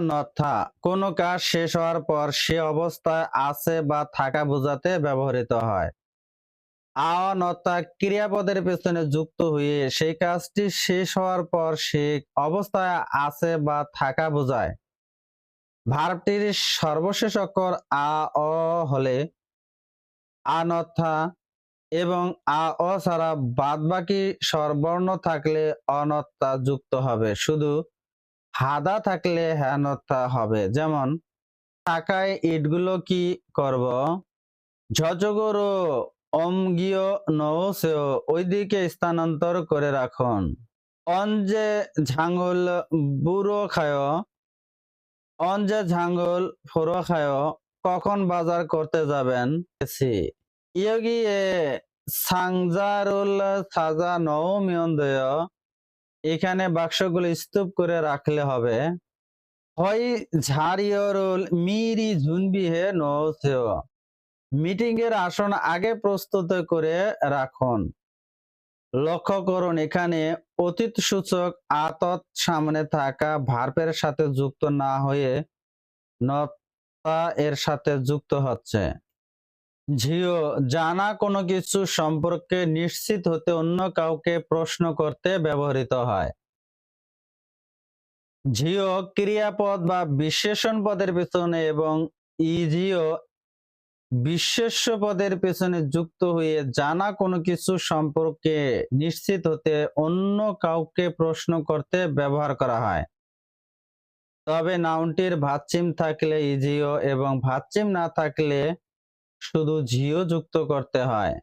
অনথা কোনো কাজ শেষ হওয়ার পর সে অবস্থায় আছে বা থাকা বোঝাতে ব্যবহৃত হয়। অনথা ক্রিয়াপদের পেছনে যুক্ত হয়ে সেই কাজটি শেষ হওয়ার পর সে অবস্থায় আছে বা থাকা বোঝায়। সর্বশেষ অক্ষর আ, অ হলে আনথা এবং আ, অ ছাড়া বাদ বাকি স্বরবর্ণ থাকলে অনত্তা যুক্ত হবে। শুধু হাদা থাকলে হ্যানত্তা হবে। যেমন টাকায় ইটগুলো কি করব? ঝজগরো অমগীয় নৌসেও ওইদিকে স্থানান্তর করে রাখুন। অঞ্জে ঝাঙ্গল বুড়ো খায়, অঞ্জে ঝাঙ্গল ফুরো খায়, কখন বাজার করতে যাবেন? ইয়োগিয়ে সাংজারুল সাজা নৌ মিয়ন্দয় এখানে বাক্সগুলো স্তূপ করে রাখলে হবে। হয় ঝাড়িয়রুল মিরি মিটিং এর আসন আগে প্রস্তুত করে রাখুন। লক্ষ্য করুন, এখানে অতীত সূচক আতত সামনে থাকা ভার্বের সাথে যুক্ত না হয়ে নতা এর সাথে যুক্ত হচ্ছে। ঝিও, জানা কোনো কিছু সম্পর্কে নিশ্চিত হতে অন্য কাউকে প্রশ্ন করতে ব্যবহৃত হয়। ঝিও ক্রিয়াপদ বা বিশেষণ পদের পেছনে এবং ইজিও বিশেষ্য পদের পেছনে যুক্ত হয়ে জানা কোনো কিছু সম্পর্কে নিশ্চিত হতে অন্য কাউকে প্রশ্ন করতে ব্যবহার করা হয়। তবে নাউনটির ভাতচিম থাকলে ইজিও এবং ভাতচিম না থাকলে শুধু ঝিও যুক্ত করতে হয়।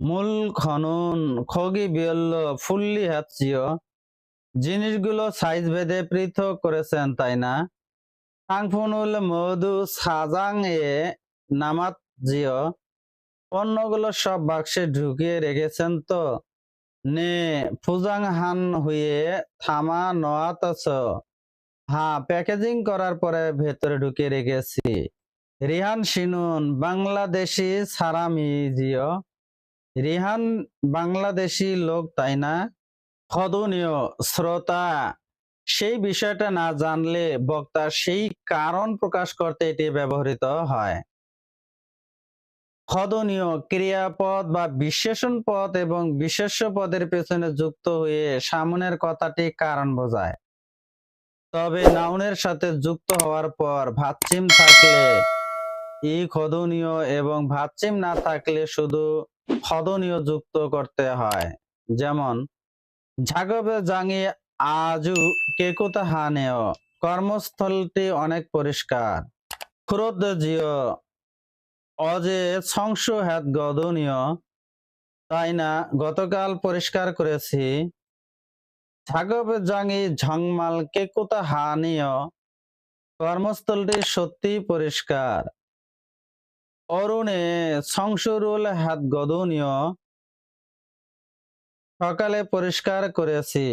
মূল খনন খগি বিয়ল্ল ফুল্লি হাতচিও জিনিসগুলো সাইজ ভেদে পৃথক করেছেন, তাই না? সাংফুনুল মধু সাজাং এ নামাত জিও। পণ্যগুলো সব বাক্সে ঢুকিয়ে রেখেছেন তো? নে ফুজাং হান হয়ে থামা নোয়াতাছ হ্যাঁ প্যাকেজিং করার পরে ভেতরে ঢুকিয়ে রেখেছি। রিহান শিনুন, বাংলাদেশি সারামি জিও রিহান, বাংলাদেশি লোক, তাই না? সদনীয় শ্রোতা, সেই বিষয়টা না জানলে বক্তা সেই কারণ প্রকাশ করতে এটি ব্যবহৃত হয়। সদনীয় ক্রিয়াপদ বা বিশেষণ পদ এবং বিশেষ্য পদের পেছনে যুক্ত হয়ে সামনের কথাটি কারণ বোঝায়। তবে নাউনের সাথে যুক্ত হওয়ার পর ভাতচিম থাকলে ই খদনীয় এবং ভাতচিম না থাকলে শুধু খদনীয় যুক্ত করতে হয়। যেমন, ঝাগবে জাঙি আজু কেকুতা হানেও, কর্মস্থলটি অনেক পরিষ্কার। ক্রোধ জিও, অজে সংস হ্যাত গদনীয়। তাই না, গতকাল পরিষ্কার করেছি। ঝাগবে জাঙি ঝংমাল কেকুতা হানীয় কর্মস্থলটি সত্যি পরিষ্কার। অরুণে সংসরুল হাত গদনীয়। সকালে পরিষ্কার করেছি।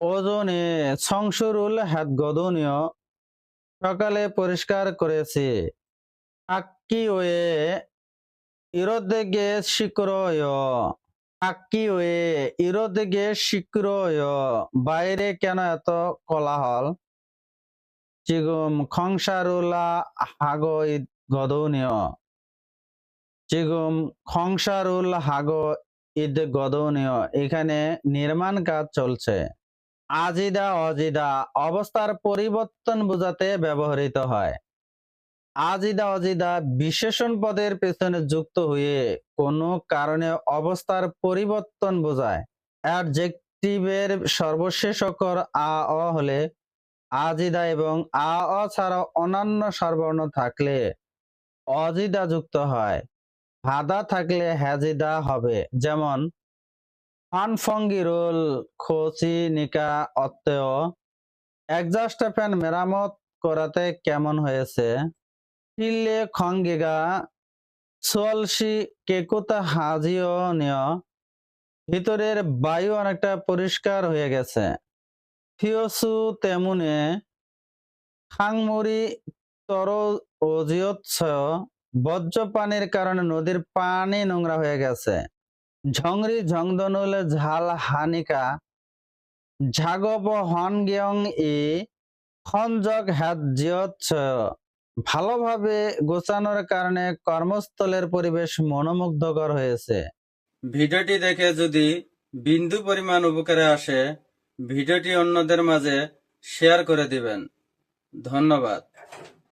ওজনে সংসরুল হাত গদনীয়। সকালে পরিষ্কার করেছি। আক্কি ওয়ে ইরোদেগে শিক্রয়। আক্কি ওয়ে ইরোদেগে শিক্রয়। বাইরে কেন এত কোলাহল? চিগুম খংসারুলা হাগো ইদ গদনীয়। চিগুম, খংসারুল হাগো ঈদ গদনীয়। এখানে নির্মাণ কাজ চলছে। আজিদা অজিদা, অবস্থার পরিবর্তন বোঝাতে ব্যবহৃত হয়। আজিদা অজিদা বিশেষণ পদের পেছনে যুক্ত হয়ে কোনো কারণে অবস্থার পরিবর্তন বোঝায়। অ্যাডজেক্টিভের সর্বশেষ অক্ষর আ হলে আজিদা এবং আ, অ ছাড়া অন্যান্য স্বরবর্ণ থাকলে অজিদা যুক্ত হয়। হাদা থাকলে হ্যাজিদা হবে। যেমন, আনফঙ্গিরুল, খোচি, নিকা অত্তেয় একজাস্ট ফ্যান মেরামত করাতে কেমন হয়েছে? টিল্লে খঙ্গিগা, সোয়ালসি, কেকুতা, হাজিও নিয় ভিতরের বায়ু অনেকটা পরিষ্কার হয়ে গেছে। থিওসু, তেমুনে। খাংমুরি তর অজিয়ৎস বজ্রপানির কারণে নদীর পানি নোংরা হয়ে গেছে। ঝংরি ঝংদনুল ঝাল হানিকা ঝাগব হন গিয়ং ই সংযোগ হ্যাজ্যচ্ছ ভালোভাবে গোছানোর কারণে কর্মস্থলের পরিবেশ মনোমুগ্ধকর হয়েছে। ভিডিওটি দেখে যদি বিন্দু পরিমাণ উপকারে আসে, ভিডিওটি অন্যদের মাঝে শেয়ার করে দিবেন। ধন্যবাদ।